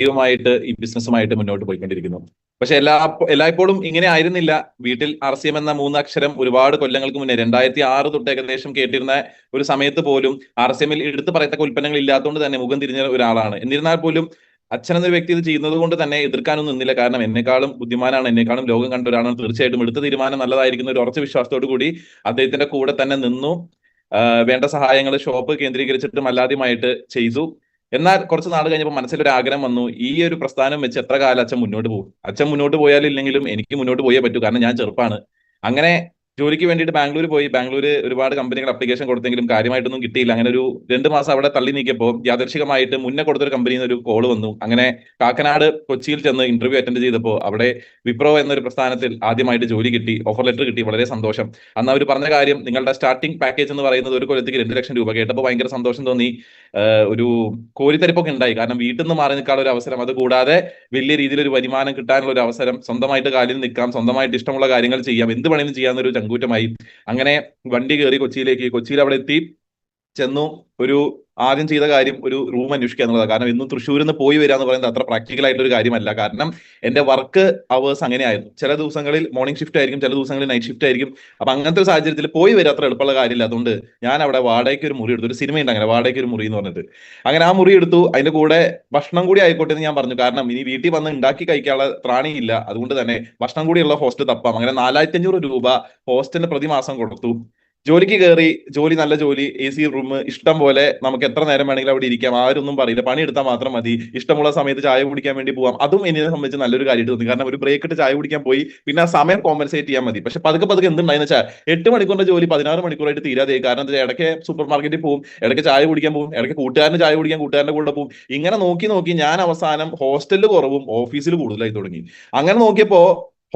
ധൈര്യമായിട്ട് ഈ ബിസിനസ്സുമായിട്ട് മുന്നോട്ട് പോയിക്കൊണ്ടിരിക്കുന്നു. പക്ഷെ എല്ലാ എല്ലായ്പ്പോഴും ഇങ്ങനെ ആയിരുന്നില്ല. വീട്ടിൽ ആർ സി എം എന്ന മൂന്നക്ഷരം ഒരുപാട് കൊല്ലങ്ങൾക്ക് മുന്നേ രണ്ടായിരത്തി ആറ് തൊട്ട് ഏകദേശം കേട്ടിരുന്ന ഒരു സമയത്ത് പോലും ആർ സി എമ്മിൽ എടുത്തു പറയത്തക്ക ഉൽപ്പന്നങ്ങൾ ഇല്ലാത്തതുകൊണ്ട് തന്നെ മുഖം തിരിഞ്ഞ ഒരാളാണ്. എന്നിരുന്നാൽ പോലും അച്ഛൻ എന്നൊരു വ്യക്തി ഇത് ചെയ്യുന്നത് കൊണ്ട് തന്നെ എതിർക്കാനൊന്നും നിന്നില്ല. കാരണം എന്നെക്കാളും ബുദ്ധിമാനാണ് എന്നെക്കാളും ലോകം കണ്ട ഒരാളാണ്. തീർച്ചയായിട്ടും എടുത്ത തീരുമാനം നല്ലതായിരിക്കുന്ന ഒരു ഉറച്ച വിശ്വാസത്തോടു കൂടി അദ്ദേഹത്തിന്റെ കൂടെ തന്നെ നിന്നു. വേണ്ട സഹായങ്ങൾ ഷോപ്പ് കേന്ദ്രീകരിച്ചിട്ടും അല്ലാതെയുമായിട്ട് ചെയ്തു. എന്നാൽ കുറച്ച് നാൾ കഴിഞ്ഞപ്പോൾ മനസ്സിലൊരു ആഗ്രഹം വന്നു ഈ ഒരു പ്രസ്ഥാനം വെച്ച് എത്ര കാലം അച്ഛൻ മുന്നോട്ട് പോകും? അച്ഛൻ മുന്നോട്ട് പോയാലില്ലെങ്കിലും എനിക്ക് മുന്നോട്ട് പോയേ പറ്റൂ കാരണം ഞാൻ ചെറുപ്പമാണ് അങ്ങനെ ജോലിക്ക് വേണ്ടിയിട്ട് ബാംഗ്ലൂർ പോയി. ബാംഗ്ലൂർ ഒരുപാട് കമ്പനികൾ അപ്ലിക്കേഷൻ കൊടുത്തെങ്കിലും കാര്യമായിട്ടൊന്നും കിട്ടിയില്ല. അങ്ങനെ ഒരു രണ്ട് മാസം അവിടെ തള്ളി നീക്കിയപ്പോൾ യാദർശികമായിട്ട് മുന്നേ കൊടുത്തൊരു കമ്പനിയിൽ നിന്ന് ഒരു കോൾ വന്നു. അങ്ങനെ കാക്കനാട് കൊച്ചിയിൽ ചെന്ന് ഇന്റർവ്യൂ അറ്റൻഡ് ചെയ്തപ്പോൾ അവിടെ വിപ്രോ എന്നൊരു പ്രസ്ഥാനത്തിൽ ആദ്യമായിട്ട് ജോലി കിട്ടി. ഓഫർ ലെറ്റർ കിട്ടി. വളരെ സന്തോഷം. അന്ന് അവർ പറഞ്ഞ കാര്യം നിങ്ങളുടെ സ്റ്റാർട്ടിംഗ് പാക്കേജ് എന്ന് പറയുന്നത് ഒരു കൊല്ലത്തേക്ക് രണ്ട് ലക്ഷം രൂപ കേട്ടപ്പോൾ ഭയങ്കര സന്തോഷം തോന്നി. ഒരു കോരിത്തരിപ്പൊക്കെ ഉണ്ടായി. കാരണം വീട്ടിൽ നിന്ന് മാറി നിൽക്കാനുള്ള ഒരു അവസരം അതുകൂടാതെ വലിയ രീതിയിൽ ഒരു വരുമാനം കിട്ടാനുള്ള ഒരു അവസരം സ്വന്തമായിട്ട് കാലിൽ നിൽക്കാം സ്വന്തമായിട്ട് ഇഷ്ടമുള്ള കാര്യങ്ങൾ ചെയ്യാം എന്ത് വേണമെങ്കിലും ചെയ്യാവുന്ന ഒരു ചങ്കൂറ്റമായി അങ്ങനെ വണ്ടി കയറി കൊച്ചിയിലേക്ക് കൊച്ചിയിൽ അവിടെ എത്തി. ചെന്നു ഒരു ആദ്യം ചെയ്ത കാര്യം ഒരു റൂം അന്വേഷിക്കുക എന്നുള്ളതാണ്. കാരണം ഇന്നും തൃശ്ശൂരിൽ നിന്ന് പോയി വരിക എന്ന് പറയുന്നത് അത്ര പ്രാക്ടിക്കൽ ആയിട്ടൊരു കാര്യമല്ല. കാരണം എന്റെ വർക്ക് അവേഴ്സ് അങ്ങനെയായിരുന്നു. ചില ദിവസങ്ങളിൽ മോർണിംഗ് ഷിഫ്റ്റ് ആയിരിക്കും ചില ദിവസങ്ങളിൽ നൈറ്റ് ഷിഫ്റ്റ് ആയിരിക്കും. അപ്പൊ അങ്ങനത്തെ ഒരു സാഹചര്യത്തിൽ പോയി വരിക അത്ര എളുപ്പമുള്ള കാര്യമില്ല. അതുകൊണ്ട് ഞാൻ അവിടെ വാടകയ്ക്ക് ഒരു മുറി എടുത്തു. ഒരു സിനിമ ഉണ്ട് അങ്ങനെ വാടകയ്ക്ക് ഒരു മുറി എന്ന് പറഞ്ഞിട്ട്. അങ്ങനെ ആ മുറി എടുത്തു. അതിന്റെ കൂടെ ഭക്ഷണം കൂടി ആയിക്കോട്ടെ എന്ന് ഞാൻ പറഞ്ഞു. കാരണം ഇനി വീട്ടിൽ വന്ന് ഉണ്ടാക്കി കഴിക്കാനുള്ള ത്രാണിയില്ല. അതുകൊണ്ട് തന്നെ ഭക്ഷണം കൂടിയുള്ള ഹോസ്റ്റൽ തപ്പാം. അങ്ങനെ നാലായിരത്തി അഞ്ഞൂറ് രൂപ ഹോസ്റ്റലിന് പ്രതിമാസം കൊടുത്തു. ജോലിക്ക് കയറി ജോലി നല്ല ജോലി എ സി റൂം ഇഷ്ടം പോലെ നമുക്ക് എത്ര നേരം വേണമെങ്കിലും അവിടെ ഇരിക്കാം. ആരൊന്നും പറയില്ല. പണിയെടുത്താൽ മാത്രം മതി. ഇഷ്ടമുള്ള സമയത്ത് ചായ കുടിക്കാൻ വേണ്ടി പോവാം. അതും എന്നെ സംബന്ധിച്ച് നല്ലൊരു കാര്യമായിട്ട് തോന്നി. കാരണം ഒരു ബ്രേക്ക് ഇട്ട് ചായ കുടിക്കാൻ പോയി പിന്നെ ആ സമയം കോമ്പൻസേറ്റ് ചെയ്യാൻ മതി. പക്ഷെ പതുക്കെ പതുക്കെ എന്തുണ്ടായെന്ന് വെച്ചാൽ എട്ട് മണിക്കൂറിന്റെ ജോലി പതിനാറ് മണിക്കൂറായിട്ട് തീരാതെ കാരണം ഇടയ്ക്ക് സൂപ്പർ മാർക്കറ്റിൽ പോകും ഇടയ്ക്ക് ചായ കുടിക്കാൻ പോകും ഇടയ്ക്ക് കൂട്ടുകാരന് ചായ കുടിക്കാൻ കൂട്ടുകാരന്റെ കൂടെ പോകും ഇങ്ങനെ നോക്കി നോക്കി ഞാൻ അവസാനം ഹോസ്റ്റലിൽ കുറവും ഓഫീസിൽ കൂടുതലായി തുടങ്ങി. അങ്ങനെ നോക്കിയപ്പോ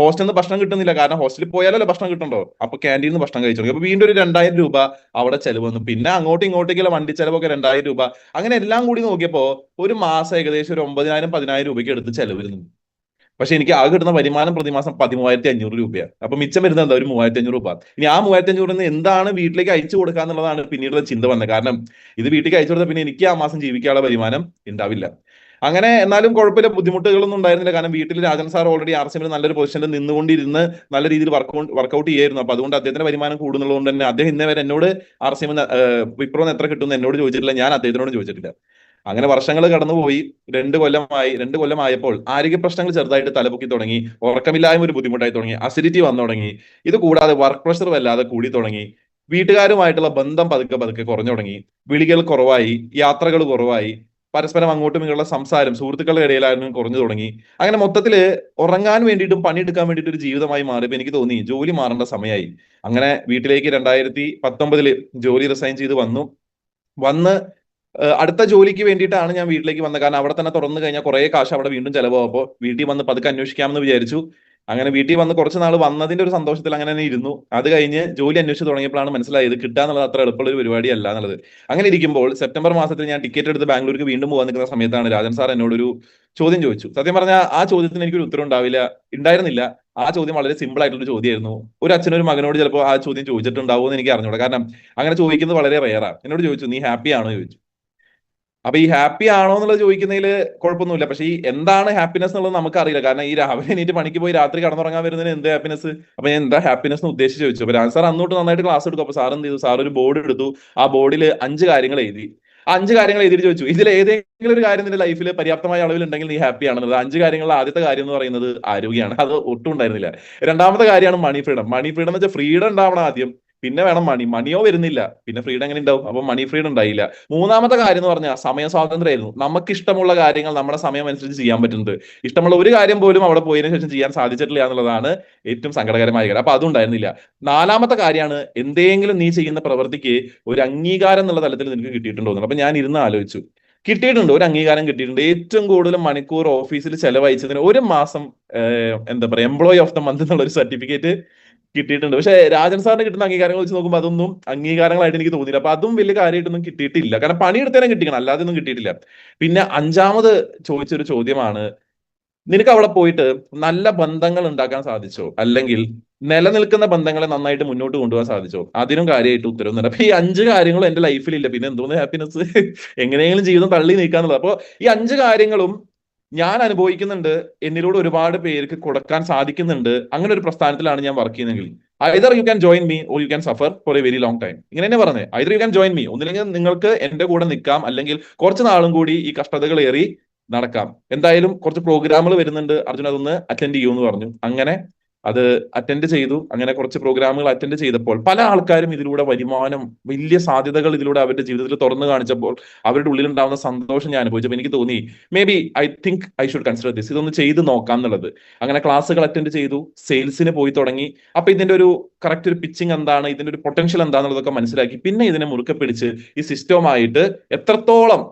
ഹോസ്റ്റലിൽ നിന്ന് ഭക്ഷണം കിട്ടുന്നില്ല. കാരണം ഹോസ്റ്റലിൽ പോയാലല്ലേ ഭക്ഷണം കിട്ടണ്ടോ? അപ്പൊ ക്യാന്റീനിൽ നിന്ന് ഭക്ഷണം കഴിച്ചു അപ്പൊ വീണ്ടും ഒരു രണ്ടായിരം രൂപ അവിടെ ചെലവ് വന്നു. പിന്നെ അങ്ങോട്ടും ഇങ്ങോട്ടേക്കുള്ള വണ്ടി ചെലവൊക്കെ രണ്ടായിരം രൂപ. അങ്ങനെ എല്ലാം കൂടി നോക്കിയപ്പോ ഒരു മാസം ഏകദേശം ഒരു ഒമ്പതിനായിരം പതിനായിരം രൂപയ്ക്ക് എടുത്ത് ചെലവ് വരുന്നു. പക്ഷെ എനിക്ക് ആകെ കിട്ടുന്ന വരുമാനം പ്രതിമാസം പതിമൂവായിരത്തി അഞ്ഞൂറ് രൂപയാണ് അപ്പൊ മിച്ചം വരുന്നത് എന്താ? ഒരു മൂവായിരത്തി അഞ്ഞൂറ് രൂപ. ഇനി ആ മൂവായിരത്തി അഞ്ഞൂറിൽ നിന്ന് എന്താണ് വീട്ടിലേക്ക് അയച്ചു കൊടുക്കുക എന്നുള്ളതാണ് പിന്നീടുള്ള ചിന്ത വന്നത്. കാരണം ഇത് വീട്ടിലേക്ക് അയച്ചു കൊടുത്താൽ പിന്നെ എനിക്ക് ആ മാസം ജീവിക്കാനുള്ള വരുമാനം ഉണ്ടാവില്ല. അങ്ങനെ എന്നാലും കുഴപ്പമില്ല. ബുദ്ധിമുട്ടുകളൊന്നും ഉണ്ടായിരുന്നില്ല. കാരണം വീട്ടിൽ Rajan sir already R C എമ്മിൽ നല്ലൊരു പൊസിഷനിൽ നിന്നുകൊണ്ടിരുന്ന് നല്ല രീതിയിൽ വർക്ക് വർക്കൗട്ട് ചെയ്യായിരുന്നു. അപ്പൊ അതുകൊണ്ട് അദ്ദേഹത്തിന്റെ വരുമാനം കൂടുന്നുള്ളതുകൊണ്ട് തന്നെ അദ്ദേഹം ഇന്നേ വരെ എന്നോട് ആർ സി വിപ്രോന്ന് എത്ര കിട്ടുമെന്ന് എന്നോട് ചോദിച്ചിട്ടില്ല. ഞാൻ അദ്ദേഹത്തിനോട് ചോദിച്ചിട്ടില്ല. അങ്ങനെ വർഷങ്ങൾ കടന്നുപോയി. രണ്ട് കൊല്ലമായി രണ്ട് കൊല്ലമായപ്പോൾ ആരോഗ്യ പ്രശ്നങ്ങൾ ചെറുതായിട്ട് തലപൊക്കി തുടങ്ങി. ഉറക്കമില്ലായ്മ ഒരു ബുദ്ധിമുട്ടായി തുടങ്ങി. അസിഡിറ്റി വന്നു തുടങ്ങി. ഇത് കൂടാതെ വർക്ക് പ്രഷർ വല്ലാതെ കൂടി തുടങ്ങി. വീട്ടുകാരുമായിട്ടുള്ള ബന്ധം പതുക്കെ പതുക്കെ കുറഞ്ഞു തുടങ്ങി. വിളികൾ കുറവായി. യാത്രകൾ കുറവായി. പരസ്പരം അങ്ങോട്ടും ഇങ്ങോട്ടുള്ള സംസാരം സുഹൃത്തുക്കളുടെ ഇടയിലായിരുന്നു കുറഞ്ഞു തുടങ്ങി. അങ്ങനെ മൊത്തത്തിൽ ഉറങ്ങാൻ വേണ്ടിയിട്ടും പണിയെടുക്കാൻ വേണ്ടിയിട്ട് ഒരു ജീവിതമായി മാറിയപ്പോൾ എനിക്ക് തോന്നി ജോലി മാറേണ്ട സമയമായി അങ്ങനെ വീട്ടിലേക്ക് രണ്ടായിരത്തി പത്തൊമ്പതിൽ ജോലി റിസൈൻ ചെയ്ത് വന്നു. വന്ന് അടുത്ത ജോലിക്ക് വേണ്ടിയിട്ടാണ് ഞാൻ വീട്ടിലേക്ക് വന്നത്. കാരണം അവിടെ തന്നെ തുറന്നു കഴിഞ്ഞാൽ കുറെ കാശ് അവിടെ വീണ്ടും ചെലവാകുമ്പോൾ വീട്ടിൽ വന്ന് പതുക്കെ അന്വേഷിക്കാമെന്ന് വിചാരിച്ചു. അങ്ങനെ വീട്ടിൽ വന്ന് കുറച്ച് നാൾ വന്നതിന്റെ ഒരു സന്തോഷത്തിൽ അങ്ങനെ തന്നെ ഇരുന്നു. അത് കഴിഞ്ഞ് ജോലി അന്വേഷിച്ച് തുടങ്ങിയപ്പോഴാണ് മനസ്സിലായത് കിട്ടുക എന്നുള്ളത് അത്ര എളുപ്പമുള്ള ഒരു പരിപാടിയല്ല എന്നുള്ളത്. അങ്ങനെ ഇരിക്കുമ്പോൾ സെപ്റ്റംബർ മാസത്തിൽ ഞാൻ ടിക്കറ്റ് എടുത്ത് ബാംഗ്ലൂർക്ക് വീണ്ടും പോകാൻ നിൽക്കുന്ന സമയത്താണ് രാജൻ സാർ എന്നോടൊരു ചോദ്യം ചോദിച്ചു. സത്യം പറഞ്ഞാൽ ആ ചോദ്യത്തിന് എനിക്കൊരു ഉത്തരം ഉണ്ടാവില്ല ഉണ്ടായിരുന്നില്ല. ആ ചോദ്യം വളരെ സിമ്പിൾ ആയിട്ടുള്ള ഒരു ചോദ്യമായിരുന്നു ഒരു അച്ഛനൊരു മകനോട് ചിലപ്പോൾ ആ ചോദ്യം ചോദിച്ചിട്ടുണ്ടാവുമെന്ന് എനിക്ക് അറിഞ്ഞൂടാ. കാരണം അങ്ങനെ ചോദിക്കുന്നത് വളരെ റെയറാണ് എന്നോട് ചോദിച്ചു നീ ഹാപ്പി ആണോ? ചോദിച്ചു. അപ്പൊ ഈ ഹാപ്പി ആണോ എന്നുള്ളത് ചോദിക്കുന്നതിൽ കുഴപ്പമൊന്നുമില്ല. പക്ഷെ ഈ എന്താണ് ഹാപ്പിനെസ് എന്നുള്ളത് നമുക്കറിയില്ല. കാരണം ഈ രാവിലെ എണീറ്റ് പണിക്ക് പോയി രാത്രി കടന്നുറങ്ങാൻ വരുന്നതിന് എന്ത് ഹാപ്പിനെസ് അപ്പൊ ഞാൻ എന്താ ഹാപ്പിനെസ് എന്ന് ഉദ്ദേശിച്ച് ചോദിച്ചു. അപ്പൊ സാർ അന്നോട്ട് നന്നായിട്ട് ക്ലാസ് എടുക്കും. അപ്പൊ സാർ എന്ത് ചെയ്തു? സാർ ഒരു ബോർഡ് എടുത്തു. ആ ബോർഡിൽ അഞ്ച് കാര്യങ്ങൾ എഴുതി. ആ അഞ്ച് കാര്യങ്ങൾ എഴുതി ചോദിച്ചു. ഇതിൽ ഏതെങ്കിലും ഒരു കാര്യം നിന്റെ ലൈഫിൽ പര്യാപ്തമായ അളവിൽ ഉണ്ടെങ്കിൽ നീ ഹാപ്പി ആണെന്നത്. അഞ്ച് കാര്യങ്ങളിൽ ആദ്യത്തെ കാര്യം എന്ന് പറയുന്നത് ആരോഗ്യമാണ്. അത് ഒട്ടും ഉണ്ടായിരുന്നില്ല. രണ്ടാമത്തെ കാര്യമാണ് മണി ഫ്രീഡം മണി ഫ്രീഡം എന്ന് വെച്ചാൽ ഫ്രീഡം ഉണ്ടാവണം ആദ്യം. പിന്നെ വേണം മണി മണിയോ വരുന്നില്ല. പിന്നെ ഫ്രീഡം എങ്ങനെ ഉണ്ടാവും? അപ്പൊ മണി ഫ്രീഡം ഉണ്ടായില്ല. മൂന്നാമത്തെ കാര്യം എന്ന് പറഞ്ഞാൽ സമയ സ്വാതന്ത്ര്യമായിരുന്നു. നമുക്ക് ഇഷ്ടമുള്ള കാര്യങ്ങൾ നമ്മുടെ സമയം അനുസരിച്ച് ചെയ്യാൻ പറ്റുന്നത്. ഇഷ്ടമുള്ള ഒരു കാര്യം പോലും അവിടെ പോയതിനു ശേഷം ചെയ്യാൻ സാധിച്ചിട്ടില്ല എന്നുള്ളതാണ് ഏറ്റവും സങ്കടകരമായ കാര്യം. അപ്പൊ അതുണ്ടായിരുന്നില്ല നാലാമത്തെ കാര്യമാണ് എന്തെങ്കിലും നീ ചെയ്യുന്ന പ്രവൃത്തിക്ക് ഒരു അംഗീകാരം എന്നുള്ള തലത്തിൽ നിനക്ക് കിട്ടിയിട്ടുണ്ടോ അപ്പൊ ഞാൻ ഇരുന്ന് ആലോചിച്ചു. കിട്ടിയിട്ടുണ്ട്. ഒരു അംഗീകാരം കിട്ടിയിട്ടുണ്ട്. ഏറ്റവും കൂടുതൽ മണിക്കൂർ ഓഫീസിൽ ചെലവഴിച്ചതിന് ഒരു മാസം എന്താ പറയാ എംപ്ലോയി ഓഫ് ദ മന്ത് എന്നുള്ള ഒരു സർട്ടിഫിക്കറ്റ് കിട്ടിയിട്ടുണ്ട്. പക്ഷെ രാജൻ സാറിന് കിട്ടുന്ന അംഗീകാരങ്ങൾ വെച്ച് നോക്കുമ്പോൾ അതൊന്നും അംഗീകാരങ്ങളായിട്ട് എനിക്ക് തോന്നിയില്ല. അപ്പൊ അതും വലിയ കാര്യമായിട്ടൊന്നും കിട്ടിയിട്ടില്ല. കാരണം പണിയെടുത്തേനും കിട്ടിക്കണം. അല്ലാതെ ഒന്നും കിട്ടിയിട്ടില്ല. പിന്നെ അഞ്ചാമത് ചോദിച്ചൊരു ചോദ്യമാണ് നിനക്ക് അവിടെ പോയിട്ട് നല്ല ബന്ധങ്ങൾ ഉണ്ടാക്കാൻ സാധിച്ചോ? അല്ലെങ്കിൽ നിലനിൽക്കുന്ന ബന്ധങ്ങളെ നന്നായിട്ട് മുന്നോട്ട് കൊണ്ടുപോകാൻ സാധിച്ചോ? അതിനും കാര്യമായിട്ട് ഉത്തരവൊന്നുമില്ല അപ്പൊ ഈ അഞ്ച് കാര്യങ്ങളും എന്റെ ലൈഫിൽ ഇല്ല. പിന്നെ എന്തോന്ന് ഹാപ്പിനെസ് എങ്ങനെയെങ്കിലും ജീവിതം തള്ളി നീക്കാന്നുള്ളത്. അപ്പൊ ഈ അഞ്ച് കാര്യങ്ങളും ഞാൻ അനുഭവിക്കുന്നുണ്ട് എന്നിലൂടെ ഒരുപാട് പേർക്ക് കൊടുക്കാൻ സാധിക്കുന്നുണ്ട്. അങ്ങനെ ഒരു പ്രസ്ഥാനത്തിലാണ് ഞാൻ വർക്ക് ചെയ്യുന്നതെങ്കിൽ. Either you can join me or you can suffer for a very long time ഇങ്ങനെ തന്നെ പറഞ്ഞത് either you can join me ഒന്നില്ലെങ്കിൽ നിങ്ങൾക്ക് എന്റെ കൂടെ നിൽക്കാം. അല്ലെങ്കിൽ കുറച്ച് നാളും കൂടി ഈ കഷ്ടതകൾ ഏറി നടക്കാം. എന്തായാലും കുറച്ച് പ്രോഗ്രാമുകൾ വരുന്നുണ്ട്. അർജുൻ അതൊന്ന് അറ്റൻഡ് ചെയ്യൂ എന്ന് പറഞ്ഞു. അങ്ങനെ അത് അറ്റൻഡ് ചെയ്തു. അങ്ങനെ കുറച്ച് പ്രോഗ്രാമുകൾ അറ്റൻഡ് ചെയ്തപ്പോൾ പല ആൾക്കാരും ഇതിലൂടെ വരുമാനം വലിയ സാധ്യതകൾ ഇതിലൂടെ അവരുടെ ജീവിതത്തിൽ തുറന്നു കാണിച്ചപ്പോൾ അവരുടെ ഉള്ളിൽ ഉണ്ടാവുന്ന സന്തോഷം ഞാൻ അനുഭവിച്ചപ്പോൾ എനിക്ക് തോന്നി maybe I think I should consider this ഇതൊന്ന് ചെയ്ത് നോക്കാം എന്നുള്ളത്. അങ്ങനെ ക്ലാസ്സുകൾ അറ്റൻഡ് ചെയ്തു സെയിൽസിന് പോയി തുടങ്ങി. അപ്പൊ ഇതിന്റെ ഒരു കറക്റ്റ് ഒരു പിച്ചിങ് എന്താണ് ഇതിന്റെ ഒരു പൊട്ടൻഷ്യൽ എന്താണെന്നുള്ളതൊക്കെ മനസ്സിലാക്കി. പിന്നെ ഇതിനെ മുറുക്കെ പിടിച്ച് ഈ സിസ്റ്റവുമായിട്ട് എത്രത്തോളം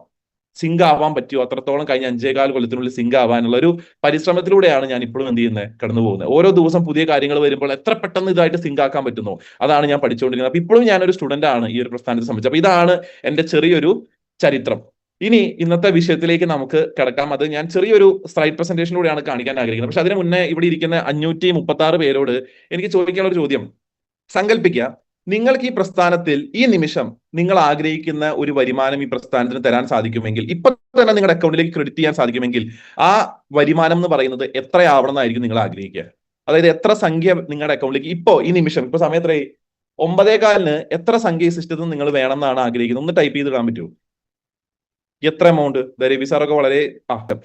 സിങ്ക് ആവാൻ പറ്റുമോ? അത്രത്തോളം കഴിഞ്ഞ അഞ്ചേകാൽ കൊല്ലത്തിനുള്ളിൽ സിങ്ക് ആവാനുള്ള ഒരു പരിശ്രമത്തിലൂടെയാണ് ഞാൻ ഇപ്പോഴും എന്ത് ചെയ്യുന്നത് കടന്നു പോകുന്നത്. ഓരോ ദിവസം പുതിയ കാര്യങ്ങൾ വരുമ്പോൾ എത്ര പെട്ടെന്ന് ഇതായിട്ട് സിങ്ക് ആക്കാൻ പറ്റുന്നു? അതാണ് ഞാൻ പഠിച്ചുകൊണ്ടിരിക്കുന്നത്. അപ്പൊ ഇപ്പോഴും ഞാനൊരു സ്റ്റുഡന്റ് ആണ് ഈ ഒരു പ്രസ്ഥാനത്തെ സംബന്ധിച്ച്. അപ്പൊ ഇതാണ് എന്റെ ചെറിയൊരു ചരിത്രം. ഇനി ഇന്നത്തെ വിഷയത്തിലേക്ക് നമുക്ക് കിടക്കാം. അത് ഞാൻ ചെറിയൊരു സ്ലൈഡ് പ്രസന്റേഷനിലൂടെയാണ് കാണിക്കാൻ ആഗ്രഹിക്കുന്നത്. പക്ഷെ അതിന് മുന്നേ ഇവിടെ ഇരിക്കുന്ന അഞ്ഞൂറ്റി മുപ്പത്തി ആറ് പേരോട് എനിക്ക് ചോദിക്കാനുള്ള ഒരു ചോദ്യം. സങ്കല്പിക്കുക നിങ്ങൾക്ക് ഈ പ്രസ്ഥാനത്തിൽ ഈ നിമിഷം നിങ്ങൾ ആഗ്രഹിക്കുന്ന ഒരു വരുമാനം ഈ പ്രസ്ഥാനത്തിന് തരാൻ സാധിക്കുമെങ്കിൽ ഇപ്പൊ തന്നെ നിങ്ങളുടെ അക്കൗണ്ടിലേക്ക് ക്രെഡിറ്റ് ചെയ്യാൻ സാധിക്കുമെങ്കിൽ ആ വരുമാനം എന്ന് പറയുന്നത് എത്രയാവണമെന്നായിരിക്കും നിങ്ങൾ ആഗ്രഹിക്കുക. അതായത് എത്ര സംഖ്യ നിങ്ങളുടെ അക്കൗണ്ടിലേക്ക് ഇപ്പോ ഈ നിമിഷം ഇപ്പൊ സമയത്ര ഒമ്പതേകാലിന് എത്ര സംഖ്യ ഈ സിസ്റ്റത്തിൽ നിങ്ങൾ വേണം എന്നാണ് ആഗ്രഹിക്കുന്നത്. ഒന്ന് ടൈപ്പ് ചെയ്ത് ഇടാൻ പറ്റുമോ? എത്ര എമൗണ്ട് രവി സാറൊക്കെ വളരെ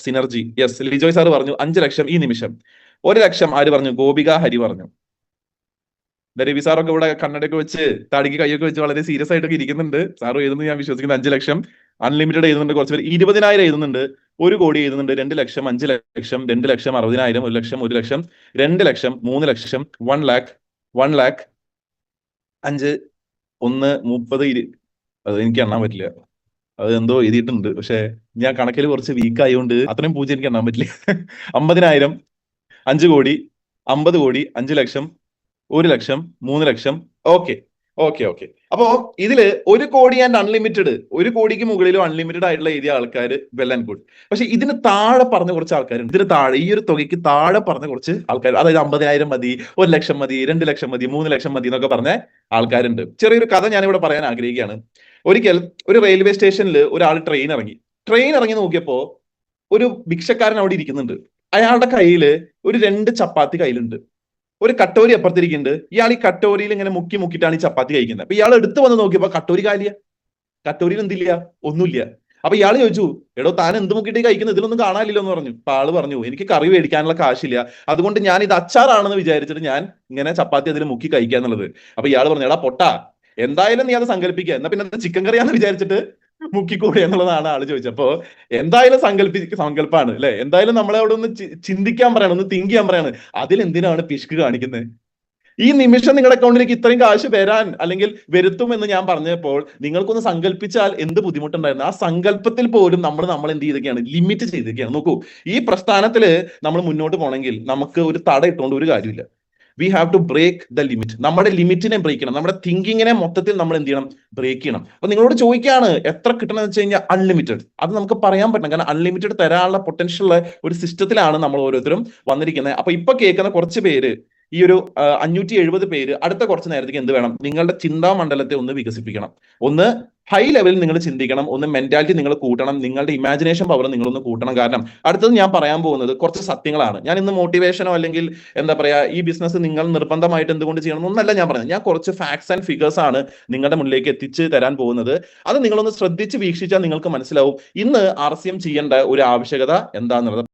സിനർജി യെസ് ലിജോയ് സാർ പറഞ്ഞു അഞ്ച് ലക്ഷം ഈ നിമിഷം. ഒരു ലക്ഷം ആര് പറഞ്ഞു? ഗോപിക ഹരി പറഞ്ഞു. രവി സാറൊക്കെ ഇവിടെ കണ്ണടയൊക്കെ വെച്ച് തടിക്ക് കൈയൊക്കെ വെച്ച് വളരെ സീരിയസ് ആയിട്ടൊക്കെ ഇരിക്കുന്നുണ്ട്. സാറ് എഴുതുന്നത് ഞാൻ വിശ്വസിക്കുന്നത് അഞ്ച് ലക്ഷം അൺലിമിറ്റഡ് എഴുതുന്നുണ്ട് കുറച്ച് പേര്. ഇരുപതിനായിരം എഴുതുന്നുണ്ട്. ഒരു കോടി എഴുതുന്നുണ്ട്. രണ്ട് ലക്ഷം അഞ്ച് ലക്ഷം രണ്ട് ലക്ഷം അറുപതിനായിരം ഒരു ലക്ഷം ഒരു ലക്ഷം രണ്ട് ലക്ഷം മൂന്ന് ലക്ഷം വൺ ലാക്ക് വൺ ലാക്ക് അഞ്ച് ഒന്ന് മുപ്പത് ഇരു അത് എനിക്ക് എണ്ണാൻ പറ്റില്ല. അത് എന്തോ എഴുതിയിട്ടുണ്ട്. പക്ഷെ ഞാൻ കണക്കിൽ കുറച്ച് വീക്ക് ആയതുകൊണ്ട് അത്രയും പൂജ്യം എനിക്ക് എണ്ണാൻ പറ്റില്ല. അമ്പതിനായിരം അഞ്ച് കോടി അമ്പത് കോടി അഞ്ച് ലക്ഷം ഒരു ലക്ഷം മൂന്ന് ലക്ഷം ഓക്കെ ഓക്കെ ഓക്കെ അപ്പോ ഇതിൽ ഒരു കോടി ആൻഡ് അൺലിമിറ്റഡ് ഒരു കോടിക്ക് മുകളിലും അൺലിമിറ്റഡ് ആയിട്ടുള്ള ഏരിയ ആൾക്കാർ വെൽ ആൻഡ് ഗുഡ് പക്ഷെ ഇതിന് താഴെ പറഞ്ഞ കുറച്ച് ആൾക്കാരുണ്ട്. ഇതിന് താഴെ ഈ ഒരു തുകയ്ക്ക് താഴെ പറഞ്ഞ കുറച്ച് ആൾക്കാർ അതായത് അമ്പതിനായിരം മതി ഒരു ലക്ഷം മതി രണ്ട് ലക്ഷം മതി മൂന്ന് ലക്ഷം മതി എന്നൊക്കെ പറഞ്ഞ ആൾക്കാരുണ്ട്. ചെറിയൊരു കഥ ഞാൻ ഞാനിവിടെ പറയാൻ ആഗ്രഹിക്കുകയാണ്. ഒരിക്കൽ ഒരു റെയിൽവേ സ്റ്റേഷനിൽ ഒരാൾ ട്രെയിൻ ഇറങ്ങി. ട്രെയിൻ ഇറങ്ങി നോക്കിയപ്പോ ഒരു ഭിക്ഷക്കാരൻ അവിടെ ഇരിക്കുന്നുണ്ട്. അയാളുടെ കയ്യിൽ ഒരു രണ്ട് ചപ്പാത്തി കയ്യിലുണ്ട്. ഒരു കട്ടോരി അപ്പുറത്തിരിക്കുന്നുണ്ട്. ഇയാൾ ഈ കട്ടോരിയിൽ ഇങ്ങനെ മുക്കി മുക്കിയിട്ടാണ് ഈ ചപ്പാത്തി കഴിക്കുന്നത്. അപ്പൊ ഇയാൾ എടുത്തു വന്ന് നോക്കിയപ്പോ കട്ടോരി കാലിയ. കട്ടോരിയിൽ എന്തില്ല? ഒന്നുമില്ല. അപ്പൊ ഇയാൾ ചോദിച്ചു എടോ താൻ എന്ത് മുക്കിയിട്ട് കഴിക്കുന്നത്? ഇതിലൊന്നും കാണാനില്ല എന്ന് പറഞ്ഞു. അപ്പൊ ആൾ പറഞ്ഞു എനിക്ക് കറി മേടിക്കാനുള്ള കാശില്ല. അതുകൊണ്ട് ഞാൻ ഇത് അച്ചാറാണെന്ന് വിചാരിച്ചിട്ട് ഞാൻ ഇങ്ങനെ ചപ്പാത്തി അതിൽ മുക്കി കഴിക്കുക എന്നുള്ളത് അപ്പൊ ഇയാൾ പറഞ്ഞു എടാ പൊട്ട. എന്തായാലും നീ അത് സങ്കല്പിക്കുക എന്നാ പിന്നെ ചിക്കൻ കറിയാന്ന് വിചാരിച്ചിട്ട് മുക്കിക്കൂടെ എന്നുള്ളതാണ് ആൾ ചോദിച്ചത്. അപ്പോ എന്തായാലും സങ്കല്പി സങ്കല്പാണ് അല്ലെ? എന്തായാലും നമ്മളെ അവിടെ ഒന്ന് ചിന്തിക്കാൻ പറയണം ഒന്ന് തിങ്ക് ചെയ്യാൻ പറയാണ്. അതിലെന്തിനാണ് പിഷ്ക്ക് കാണിക്കുന്നത് ഈ നിമിഷം നിങ്ങളുടെ അക്കൗണ്ടിലേക്ക് ഇത്രയും കാശ് വരാൻ അല്ലെങ്കിൽ വരുത്തും എന്ന് ഞാൻ പറഞ്ഞപ്പോൾ നിങ്ങൾക്കൊന്ന് സങ്കല്പിച്ചാൽ എന്ത് ബുദ്ധിമുട്ടുണ്ടായിരുന്നു? ആ സങ്കല്പത്തിൽ പോലും നമ്മൾ നമ്മൾ എന്ത് ചെയ്തൊക്കെയാണ് ലിമിറ്റ് ചെയ്തൊക്കെയാണ് നോക്കൂ ഈ പ്രസ്ഥാനത്തിൽ നമ്മൾ മുന്നോട്ട് പോകണമെങ്കിൽ നമുക്ക് ഒരു തട ഇട്ടുകൊണ്ട് ഒരു കാര്യമില്ല we have to break the limit നമ്മുടെ ലിമിറ്റിനെ ബ്രേക്ക് ചെയ്യണം. നമ്മുടെ തിങ്കിങ്ങിനെ മൊത്തത്തിൽ നമ്മൾ എന്ത് ചെയ്യണം? ബ്രേക്ക് ചെയ്യണം. അപ്പൊ നിങ്ങളോട് ചോദിക്കുകയാണ് എത്ര കിട്ടണമെന്ന് വെച്ച് കഴിഞ്ഞാൽ അൺലിമിറ്റഡ് അത് നമുക്ക് പറയാൻ പറ്റണം. കാരണം അൺലിമിറ്റഡ് തരാനുള്ള പൊട്ടൻഷ്യൽ ഒരു സിസ്റ്റത്തിലാണ് നമ്മൾ ഓരോരുത്തരും വന്നിരിക്കുന്നത്. അപ്പൊ ഇപ്പൊ കേൾക്കുന്ന കുറച്ച് പേര് ഈ ഒരു അഞ്ഞൂറ്റി എഴുപത് പേര് അടുത്ത കുറച്ച് നേരത്തേക്ക് എന്ത് വേണം? നിങ്ങളുടെ ചിന്താ മണ്ഡലത്തെ ഒന്ന് വികസിപ്പിക്കണം. ഒന്ന് ഹൈ ലെവലിൽ നിങ്ങൾ ചിന്തിക്കണം. ഒന്ന് മെന്റാലിറ്റി നിങ്ങൾ കൂട്ടണം. നിങ്ങളുടെ ഇമാജിനേഷൻ പവർ നിങ്ങളൊന്ന് കൂട്ടണം. കാരണം അടുത്തത് ഞാൻ പറയാൻ പോകുന്നത് കുറച്ച് സത്യങ്ങളാണ്. ഞാൻ ഇന്ന് മോട്ടിവേഷനോ അല്ലെങ്കിൽ എന്താ പറയാ ഈ ബിസിനസ് നിങ്ങൾ നിർബന്ധമായിട്ട് എന്തുകൊണ്ട് ചെയ്യണം എന്നല്ല ഞാൻ പറഞ്ഞത്. ഞാൻ കുറച്ച് ഫാക്ട്സ് ആൻഡ് ഫിഗേഴ്സ് ആണ് നിങ്ങളുടെ മുന്നിലേക്ക് എത്തിച്ച് തരാൻ പോകുന്നത്. അത് നിങ്ങളൊന്ന് ശ്രദ്ധിച്ച് വീക്ഷിച്ചാൽ നിങ്ങൾക്ക് മനസ്സിലാവും. ഇന്ന് ആർ സി എം ചെയ്യേണ്ട ഒരു ആവശ്യകത എന്താണെന്നുള്ളത്